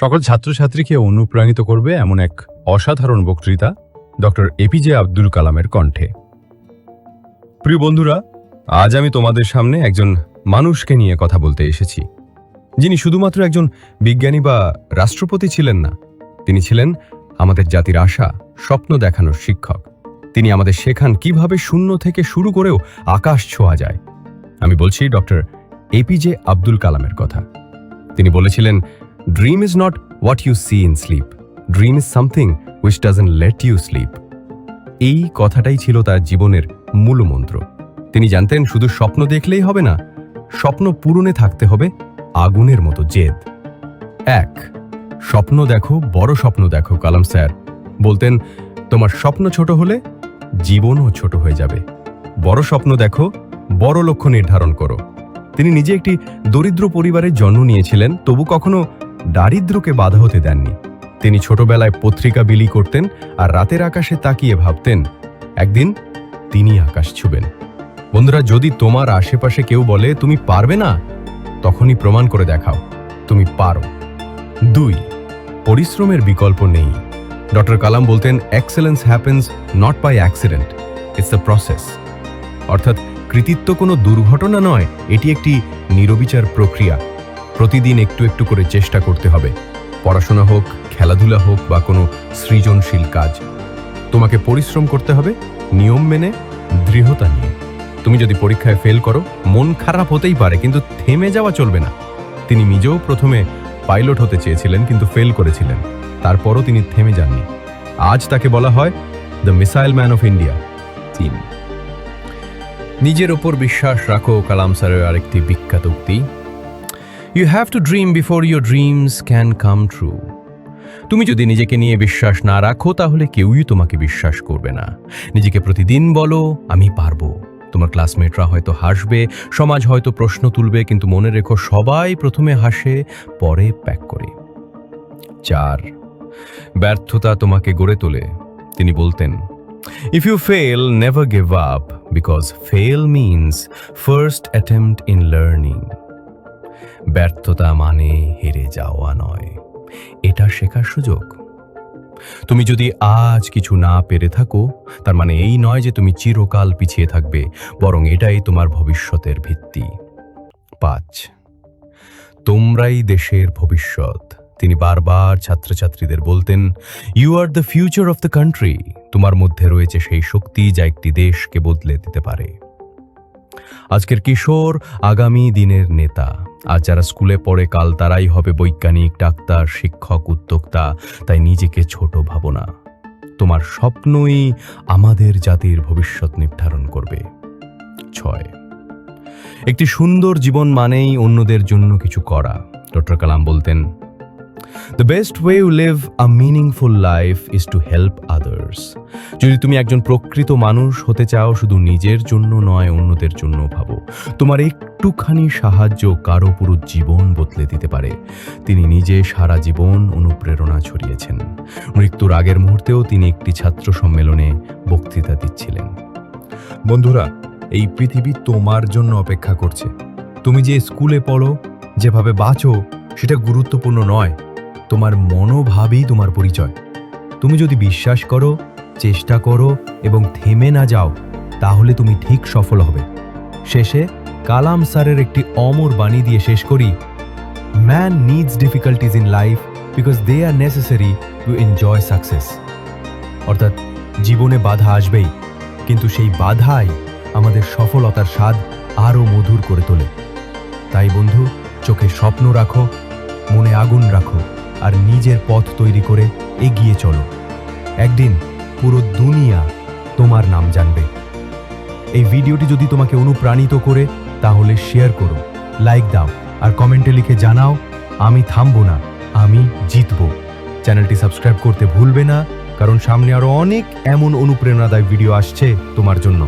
সকল ছাত্রছাত্রীকে অনুপ্রাণিত করবে এমন এক অসাধারণ বক্তৃতা ডক্টর এপিজে আব্দুল কালামের কণ্ঠে। প্রিয় বন্ধুরা, আজ আমি তোমাদের সামনে একজন মানুষকে নিয়ে কথা বলতে এসেছি। যিনি শুধুমাত্র একজন বিজ্ঞানী বা রাষ্ট্রপতি ছিলেন না, তিনি ছিলেন আমাদের জাতির আশা, স্বপ্ন দেখানোর শিক্ষক। তিনি আমাদের শেখান কীভাবে শূন্য থেকে শুরু করেও আকাশ ছোঁয়া যায়। আমি বলছি ডক্টর এপিজে আব্দুল কালামের কথা। তিনি বলেছিলেন dream is not what you see in sleep dream is something which doesn't let you sleep এই কথাটাই ছিল তার জীবনের মূল মন্ত্র। তিনি জানতেন, শুধু স্বপ্ন দেখলেই হবে না, স্বপ্ন পূরণে থাকতে হবে আগুনের মতো জেদ। এক, স্বপ্ন দেখো, বড় স্বপ্ন দেখো, কালাম স্যার। বলতেন, তোমার স্বপ্ন ছোট হলে জীবনও ছোট হয়ে যাবে। বড় স্বপ্ন দেখো, বড় লক্ষ্য নির্ধারণ করো। তিনি নিজে একটি দরিদ্র পরিবারের জন্ম নিয়েছিলেন, তবু কখনো দারিদ্র্যকে বাধা হতে দেননি। তিনি ছোটবেলায় পত্রিকা বিলি করতেন আর রাতের আকাশে তাকিয়ে ভাবতেন, একদিন তিনি আকাশ ছুবেন। বন্ধুরা, যদি তোমার আশেপাশে কেউ বলে, তুমি পারবে না? তখনই প্রমাণ করে দেখাও, তুমি পারো। দুই, পরিশ্রমের বিকল্প নেই। ডক্টর কালাম বলতেন excellence happens not by accident it's the process অর্থাৎ কৃতিত্ব কোনো দুর্ঘটনা নয়, এটি একটি নিরবিচার প্রক্রিয়া। প্রতিদিন একটু একটু করে চেষ্টা করতে হবে। পড়াশোনা হোক, খেলাধুলা হোক বা কোনো সৃজনশীল কাজ। তোমাকে পরিশ্রম করতে হবে, নিয়ম মেনে, দৃঢ়তা নিয়ে। তুমি যদি পরীক্ষায় ফেল করো, মন খারাপ হতেই পারে, কিন্তু থেমে যাওয়া চলবে না। তিনি নিজেও প্রথমে পাইলট হতে চেয়েছিলেন, কিন্তু ফেল করেছিলেন। তারপরও তিনি থেমে যাননি। আজ তাকে বলা হয় the missile man of India তিন। নিজের ওপর বিশ্বাস রাখো, কালাম স্যারের আরেকটি বিখ্যাত উক্তি। You have to dream before your dreams can come true তুমি যদি নিজেকে নিয়ে বিশ্বাস না রাখো, তাহলে কেউই তোমাকে বিশ্বাস করবে না। নিজেকে প্রতিদিন বলো, আমি পারব। তোমার ক্লাসমেটরা হয়তো হাসবে, সমাজ হয়তো প্রশ্ন তুলবে, কিন্তু মনে রেখো সবাই প্রথমে হাসে, পরে প্যাক করে। চার, ব্যর্থতা তোমাকে গড়ে তোলে। তিনি বলতেন if you fail never give up because fail means first attempt in learning ব্যর্থতা মানে হেরে যাওয়া নয়। এটা শেখার সুযোগ। তুমি যদি আজ কিছু না পেরে থাকো, তার মানে এই নয় যে তুমি চিরকাল পিছিয়ে থাকবে, বরং এটাই তোমার ভবিষ্যতের ভিত্তি। পাঁচ, তোমরাই দেশের ভবিষ্যৎ। তিনি বারবার ছাত্রছাত্রীদের বলতেন you are the future of the country তোমার মধ্যে রয়েছে সেই শক্তি যা একটি দেশকে বদলে দিতে পারে। আজকের কিশোর আগামী দিনের নেতা। আজ যারা স্কুলে পড়ে, কাল তারাই হবে বৈজ্ঞানিক, ডাক্তার, শিক্ষক, উদ্যোক্তা। তাই নিজেকে ছোট ভাবো না। তোমার স্বপ্নই আমাদের জাতির ভবিষ্যৎ নির্ধারণ করবে। ছয়। একটি সুন্দর জীবন মানেই অন্যদের জন্য কিছু করা। ডক্টর কালাম বলতেন the best way you live a meaningful life is to help others যদি তুমি একজন প্রকৃত মানুষ হতে চাও, শুধু নিজের জন্য নয়, অন্যদের জন্য ভাবো। তোমার একটুখানি সাহায্য কারও পুরো জীবন বদলে দিতে পারে। তিনি নিজে সারা জীবন অনুপ্রেরণা ছড়িয়েছেন। মৃত্যুর আগের মুহূর্তেও তিনি একটি ছাত্র সম্মেলনে বক্তৃতা দিচ্ছিলেন। বন্ধুরা, এই পৃথিবী তোমার জন্য অপেক্ষা করছে। তুমি যে স্কুলে পড়ো, যেভাবে বাঁচো, সেটা গুরুত্বপূর্ণ নয়। তোমার মনোভাবই তোমার পরিচয়। তুমি যদি বিশ্বাস করো, চেষ্টা করো এবং থেমে না যাও, তাহলে তুমি ঠিক সফল হবে। শেষে কালাম স্যারের একটি অমর বাণী দিয়ে শেষ করি man needs difficulties in life because they are necessary to enjoy success অর্থাৎ জীবনে বাধা আসবেই, কিন্তু সেই বাধাই আমাদের সফলতার স্বাদ আরও মধুর করে তোলে। তাই বন্ধু, চোখে স্বপ্ন রাখো, মনে আগুন রাখো। আর নিজের পথ তৈরি করে এগিয়ে চলো। একদিন পুরো দুনিয়া তোমার নাম জানবে। এই ভিডিওটি যদি তোমাকে অনুপ্রাণিত করে, তাহলে শেয়ার করো, লাইক দাও আর কমেন্টে লিখে জানাও, আমি থামবো না, আমি জিতবো। চ্যানেলটি সাবস্ক্রাইব করতে ভুলবে না, কারণ সামনে আরও অনেক এমন অনুপ্রেরণাদায়ক ভিডিও আসছে তোমার জন্য।